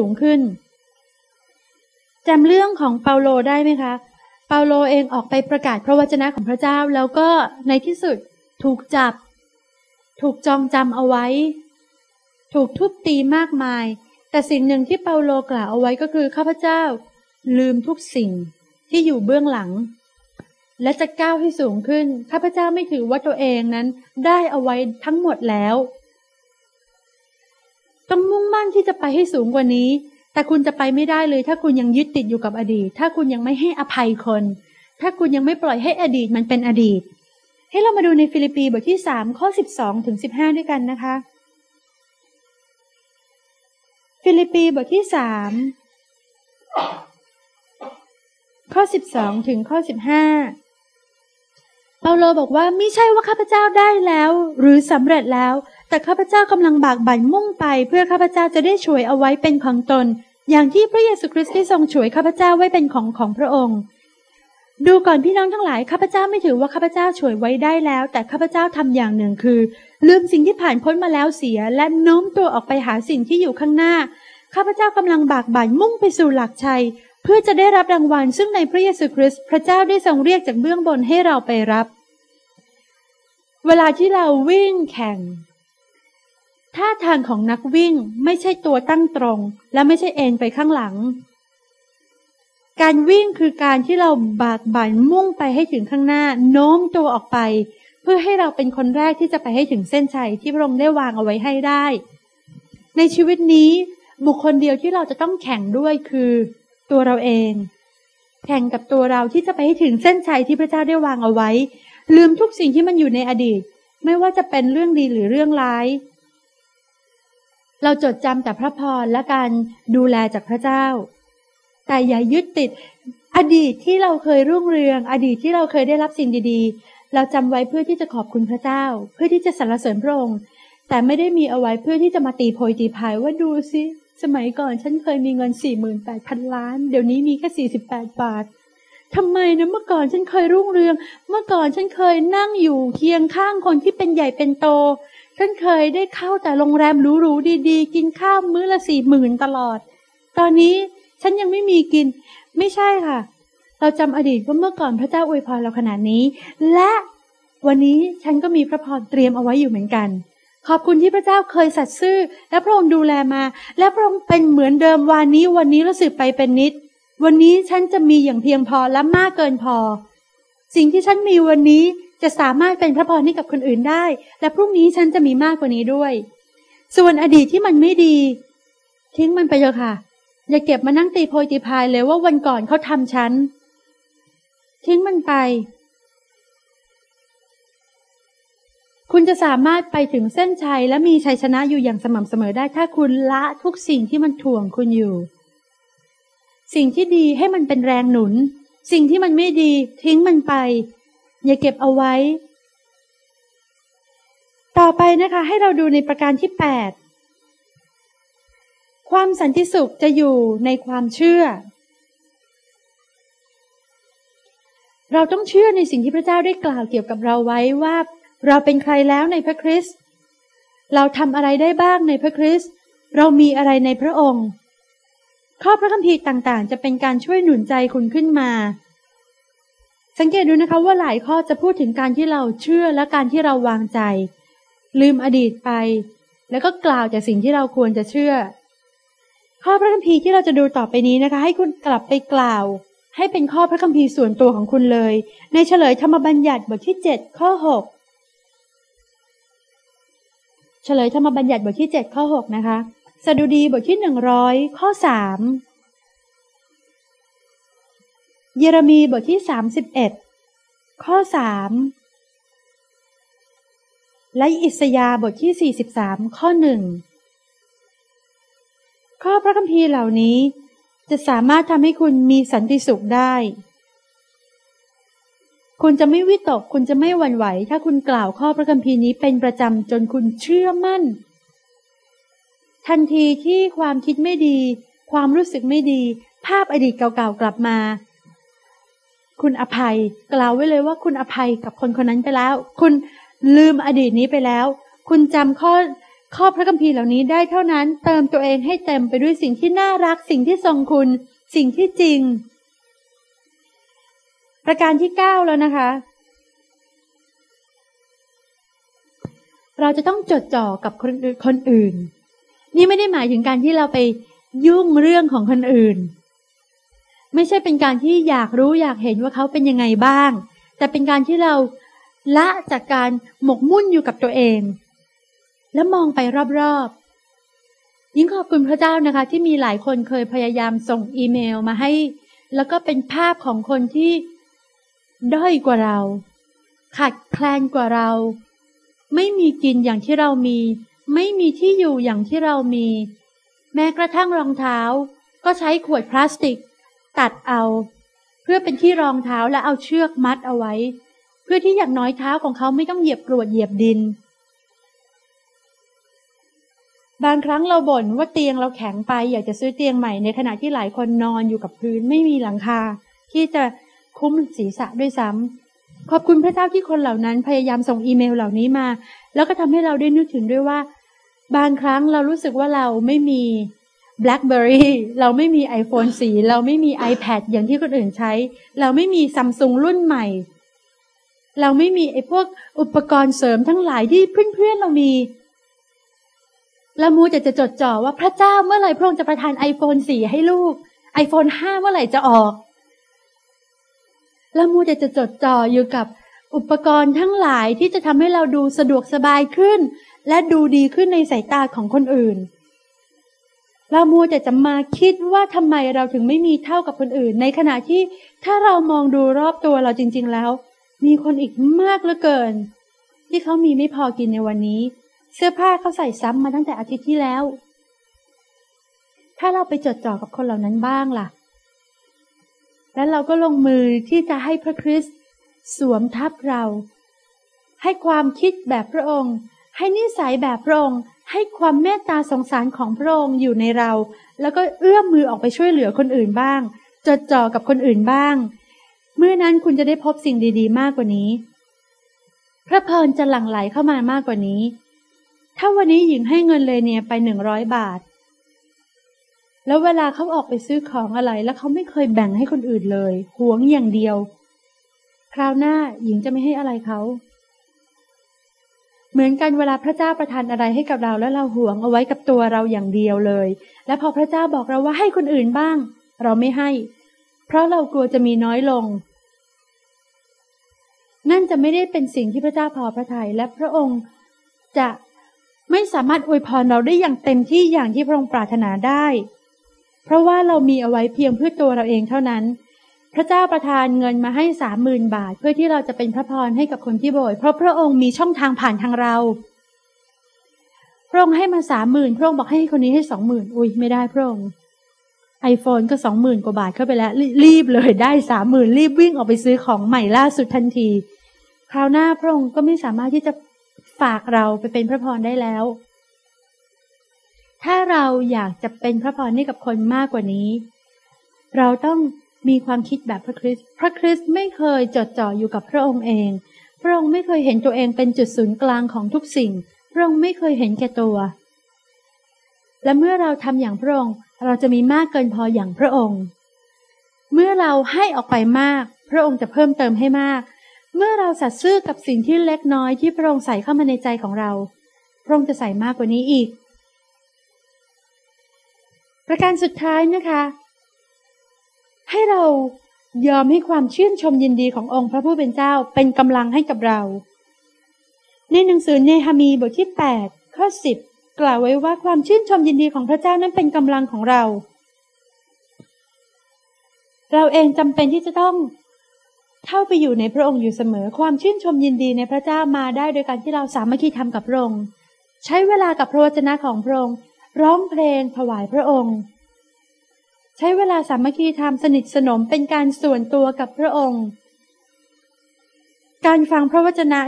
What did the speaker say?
สูงขึ้นจำเรื่องของเปาโลได้ไหมคะ เปาโลเองออกไปประกาศพระวจนะของพระเจ้า แล้วก็ในที่สุดถูกจับ ถูกจองจำเอาไว้ ถูกทุบตีมากมาย แต่สิ่งหนึ่งที่เปาโลกล่าวเอาไว้ก็คือข้าพเจ้า ลืมทุกสิ่งที่อยู่เบื้องหลัง และจะก้าวให้สูงขึ้น ข้าพเจ้าไม่ถือว่าตัวเองนั้นได้เอาไว้ทั้งหมดแล้ว ต้องมุ่งมั่นที่จะไปให้สูงกว่านี้ แต่คุณจะไปไม่ได้เลย ถ้าคุณยังยึดติดอยู่กับอดีต ถ้าคุณยังไม่ให้อภัยคน ถ้าคุณยังไม่ปล่อยให้อดีตมันเป็นอดีต ให้เรามาดูในฟิลิปปีบทที่สามข้อสิบสองถึงสิบห้าด้วยกันนะคะ ฟิลิปปีบทที่สามข้อสิบสองถึงข้อสิบห้าเปาโลบอกว่าไม่ใช่ว่าข้าพเจ้าได้แล้ว หรือสำเร็จแล้ว แต่ข้าพเจ้ากำลังบากบั่นมุ่งไป เพื่อข้าพเจ้าจะได้ช่วยเอาไว้เป็นของตน อย่างที่พระเยซูคริสต์ได้ทรงช่วยข้าพเจ้าไว้เป็นของของพระองค์ ดูก่อนพี่น้องทั้งหลายข้าพเจ้าไม่ถือว่าข้าพเจ้าช่วยไว้ได้แล้ว แต่ข้าพเจ้าทำอย่างหนึ่งคือ ลืมสิ่งที่ผ่านพ้นมาแล้วเสีย และโน้มตัวออกไปหาสิ่งที่อยู่ข้างหน้าข้าพเจ้ากำลังบากบั่นมุ่งไปสู่หลักชัย เพื่อจะได้รับรางวัลซึ่งในพระเยซูคริสต์พระเจ้าได้ทรงเรียกจากเบื้องบนให้เราไปรับ เวลาที่เราวิ่งแข่ง ท่าทางของนักวิ่งไม่ใช่ตัวตั้งตรง และไม่ใช่เอ็นไปข้างหลัง การวิ่งคือการที่เราบากบั่นมุ่งไปให้ถึงข้างหน้า โน้มตัวออกไป เพื่อให้เราเป็นคนแรกที่จะไปให้ถึงเส้นชัยที่พระองค์ได้วางเอาไว้ให้ได้ ในชีวิตนี้บุคคลเดียวที่เราจะต้องแข่งด้วยคือตัวเราเอง แข่งกับตัวเราที่จะไปให้ถึงเส้นชัยที่พระเจ้าได้วางเอาไว้ ลืมทุกสิ่งที่มันอยู่ในอดีต ไม่ว่าจะเป็นเรื่องดีหรือเรื่องร้าย เราจดจำแต่พระพรและการดูแลจากพระเจ้า แต่อย่ายึดติดอดีตที่เราเคยรุ่งเรือง อดีตที่เราเคยได้รับสิ่งดีๆ เราจำไว้เพื่อที่จะขอบคุณพระเจ้า เพื่อที่จะสรรเสริญพระองค์แต่ไม่ได้มีเอาไว้เพื่อที่จะมาตีโพยตีพายว่าดูสิสมัยก่อนฉันเคยมีเงินสี่หมื่นแปดพันล้าน เดี๋ยวนี้มีแค่สี่สิบแปดบาททำไมนะเมื่อก่อนฉันเคยรุ่งเรือง เมื่อก่อนฉันเคยนั่งอยู่เคียงข้างคนที่เป็นใหญ่เป็นโต ฉันเคยได้เข้าแต่โรงแรมหรูๆดีๆ กินข้าวมื้อละสี่หมื่นตลอด ตอนนี้ฉันยังไม่มีกิน ไม่ใช่ค่ะ เราจำอดีตว่าเมื่อก่อนพระเจ้าอวยพรเราขนาดนี้ และวันนี้ฉันก็มีพระพรเตรียมเอาไว้อยู่เหมือนกัน ขอบคุณที่พระเจ้าเคยสัตย์ซื่อ และพระองค์ดูแลมา และพระองค์เป็นเหมือนเดิมวันนี้ วันนี้รู้สึกไปเป็นนิด วันนี้ฉันจะมีอย่างเพียงพอและมากเกินพอ สิ่งที่ฉันมีวันนี้ จะสามารถเป็นพระพรให้กับคนอื่นได้ และพรุ่งนี้ฉันจะมีมากกว่านี้ด้วย ส่วนอดีตที่มันไม่ดี ทิ้งมันไปเถอะค่ะ อย่าเก็บมานั่งตีโพยตีพายเลยว่าวันก่อนเขาทำฉัน ทิ้งมันไป คุณจะสามารถไปถึงเส้นชัยและมีชัยชนะอยู่อย่างสม่ำเสมอได้ถ้าคุณละทุกสิ่งที่มันถ่วงคุณอยู่ สิ่งที่ดีให้มันเป็นแรงหนุน สิ่งที่มันไม่ดี ทิ้งมันไป อย่าเก็บเอาไว้ ต่อไปนะคะ ให้เราดูในประการที่แปดความสันติสุขจะอยู่ในความเชื่อ เราต้องเชื่อในสิ่งที่พระเจ้าได้กล่าวเกี่ยวกับเราไว้ว่า เราเป็นใครแล้วในพระคริสต์เราทำอะไรได้บ้างในพระคริสต์เรามีอะไรในพระองค์ ข้อพระคัมภีร์ต่างๆ จะเป็นการช่วยหนุนใจคุณขึ้นมา สังเกตดูนะคะว่าหลายข้อจะพูดถึงการที่เราเชื่อและการที่เราวางใจ ลืมอดีตไป แล้วก็กล่าวจากสิ่งที่เราควรจะเชื่อ ข้อพระคัมภีร์ที่เราจะดูต่อไปนี้นะคะ ให้คุณกลับไปกล่าว ให้เป็นข้อพระคัมภีร์ส่วนตัวของคุณเลย ในเฉลยธรรมบัญญัติบทที่ 7 ข้อ 6 เฉลยธรรมบัญญัติบทที่ 7 ข้อ 6 นะคะสดุดีบทที่หนึ่งร้อยข้อสาม เยเรมีบทที่สามสิบเอ็ดข้อสามและอิสยาบทที่สี่สิบสามข้อหนึ่งข้อพระคัมภีร์เหล่านี้จะสามารถทำให้คุณมีสันติสุขได้ คุณจะไม่วิตก คุณจะไม่หวั่นไหว ถ้าคุณกล่าวข้อพระคัมภีร์นี้เป็นประจำจนคุณเชื่อมั่น ทันทีที่ความคิดไม่ดี ความรู้สึกไม่ดี ภาพอดีตเก่าๆกลับมา คุณอภัย กล่าวไว้เลยว่าคุณอภัยกับคนคนนั้นไปแล้ว คุณลืมอดีตนี้ไปแล้ว คุณจำข้อข้อพระคัมภีร์เหล่านี้ได้เท่านั้น เติมตัวเองให้เต็มไปด้วยสิ่งที่น่ารัก สิ่งที่ทรงคุณ สิ่งที่จริง ประการที่เก้าแล้วนะคะ เราจะต้องจดจ่อกับคนคนอื่น นี่ไม่ได้หมายถึงการที่เราไปยุ่งเรื่องของคนอื่น ไม่ใช่เป็นการที่อยากรู้อยากเห็นว่าเขาเป็นยังไงบ้าง แต่เป็นการที่เราละจากการหมกมุ่นอยู่กับตัวเอง แล้วมองไปรอบๆ ยิ่งขอบคุณพระเจ้านะคะ ที่มีหลายคนเคยพยายามส่งอีเมลมาให้ แล้วก็เป็นภาพของคนที่ด้อยกว่าเรา ขาดแคลนกว่าเรา ไม่มีกินอย่างที่เรามี ไม่มีที่อยู่อย่างที่เรามี แม้กระทั่งรองเท้า ก็ใช้ขวดพลาสติก ตัดเอา เพื่อเป็นที่รองเท้าและเอาเชือกมัดเอาไว้ เพื่อที่อย่างน้อยเท้าของเขาไม่ต้องเหยียบกรวดเหยียบดิน บางครั้งเราบ่นว่าเตียงเราแข็งไป อยากจะซื้อเตียงใหม่ในขณะที่หลายคนนอนอยู่กับพื้นไม่มีหลังคา ที่จะคุ้มศีรษะด้วยซ้ำขอบคุณพระเจ้าที่คนเหล่านั้นพยายามส่งอีเมลเหล่านี้มา แล้วก็ทำให้เราได้นึกถึงด้วยว่า บางครั้งเรารู้สึกว่าเราไม่มี BlackBerry เราไม่มี iPhone 4 เราไม่มี iPad อย่างที่คนอื่นใช้ เราไม่มีซัมซุงรุ่นใหม่ เราไม่มีไอ้พวกอุปกรณ์เสริมทั้งหลายที่เพื่อนๆเรามีเรามูจะจะจดจ่อว่าพระเจ้าเมื่อไหร่พระองค์จะประทาน iPhone 4 ให้ลูก iPhone 5 เมื่อไหร่จะออกล้วมูจะจะจดจ่ออยู่กับอุปกรณ์ทั้งหลายที่จะทำให้เราดูสะดวกสบายขึ้น และดูดีขึ้นในสายตาของคนอื่น เรามูจะจะมาคิดว่าทำไมเราถึงไม่มีเท่ากับคนอื่น ในขณะที่ถ้าเรามองดูรอบตัวเราจริง ๆ แล้ว มีคนอีกมากเหลือเกิน ที่เขามีไม่พอกินในวันนี้ เสื้อผ้าเขาใส่ซ้ำมาตั้งแต่อาทิตย์ที่แล้ว ถ้าเราไปจดจ่อกับคนเหล่านั้นบ้างล่ะ และเราก็ลงมือที่จะให้พระคริสต์สวมทับเรา ให้ความคิดแบบพระองค์ ให้นิสัยแบบพระองค์ ให้ความเมตตาสงสารของพระองค์อยู่ในเรา แล้วก็เอื้อมมือออกไปช่วยเหลือคนอื่นบ้าง จดจ่อกับคนอื่นบ้าง เมื่อนั้นคุณจะได้พบสิ่งดีๆ มากกว่านี้ พระเพลินจะหลั่งไหลเข้ามามากกว่านี้ ถ้าวันนี้หญิงให้เงินเลยเนี่ยไปหนึ่งร้อยบาท แล้วเวลาเขาออกไปซื้อของอะไร แล้วเขาไม่เคยแบ่งให้คนอื่นเลยหวงอย่างเดียว คราวหน้าหญิงจะไม่ให้อะไรเขา เหมือนกันเวลาพระเจ้าประทานอะไรให้กับเราแล้วเราหวงเอาไว้กับตัวเราอย่างเดียวเลย และพอพระเจ้าบอกเราว่าให้คนอื่นบ้าง เราไม่ให้ เพราะเรากลัวจะมีน้อยลง นั่นจะไม่ได้เป็นสิ่งที่พระเจ้าพอพระทยัยและพระองค์จะไม่สามารถอวยพรเราได้อย่างเต็มที่อย่างที่พระองค์ปรารถนาได้ เพราะว่าเรามีเอาไว้เพียงเพื่อตัวเราเองเท่านั้น พระเจ้าประทานเงินมาให้สามหมื่นบาท เพื่อที่เราจะเป็นพระพรให้กับคนที่โบยเพราะพระองค์มีช่องทางผ่านทางเรา พระองค์ให้มาสามหมื่นพระองค์บอกให้คนนี้ให้สองหมื่นอุ้ยไม่ได้พระองค์ไอโฟนก็สองหมื่นกว่าบาทเข้าไปแล้วรีบเลยได้สามหมื่นรีบวิ่งออกไปซื้อของใหม่ล่าสุดทันที คราวหน้าพระองค์ก็ไม่สามารถที่จะฝากเราไปเป็นพระพรได้แล้ว ถ้าเราอยากจะเป็นพระพรให้กับคนมากกว่านี้ เราต้อง มีความคิดแบบพระคริสต์ พระคริสต์ไม่เคยจดจ่ออยู่กับพระองค์เอง พระองค์ไม่เคยเห็นตัวเองเป็นจุดศูนย์กลางของทุกสิ่ง พระองค์ไม่เคยเห็นแก่ตัว และเมื่อเราทำอย่างพระองค์ เราจะมีมากเกินพออย่างพระองค์ เมื่อเราให้ออกไปมาก พระองค์จะเพิ่มเติมให้มาก เมื่อเราสัตย์ซื่อกับสิ่งที่เล็กน้อยที่พระองค์ใส่เข้ามาในใจของเรา พระองค์จะใส่มากกว่านี้อีก ประการสุดท้ายนะคะ ให้เรายอมให้ความชื่นชมยินดีขององค์พระผู้เป็นเจ้าเป็นกำลังให้กับเรา ในหนังสือเนหามีบทที่ 8 ข้อ 10 กล่าวไว้ว่าความชื่นชมยินดีของพระเจ้านั้นเป็นกำลังของเรา เราเองจำเป็นที่จะต้องเข้าไปอยู่ในพระองค์อยู่เสมอ ความชื่นชมยินดีในพระเจ้ามาได้โดยการที่เราสามัคคีทำกับพระองค์ ใช้เวลากับพระวจนะของพระองค์ ร้องเพลงถวายพระองค์ ใช้เวลาสามัคคีธรรมสนิทสนมเป็นการส่วนตัวกับพระองค์ การฟังพระวจนะ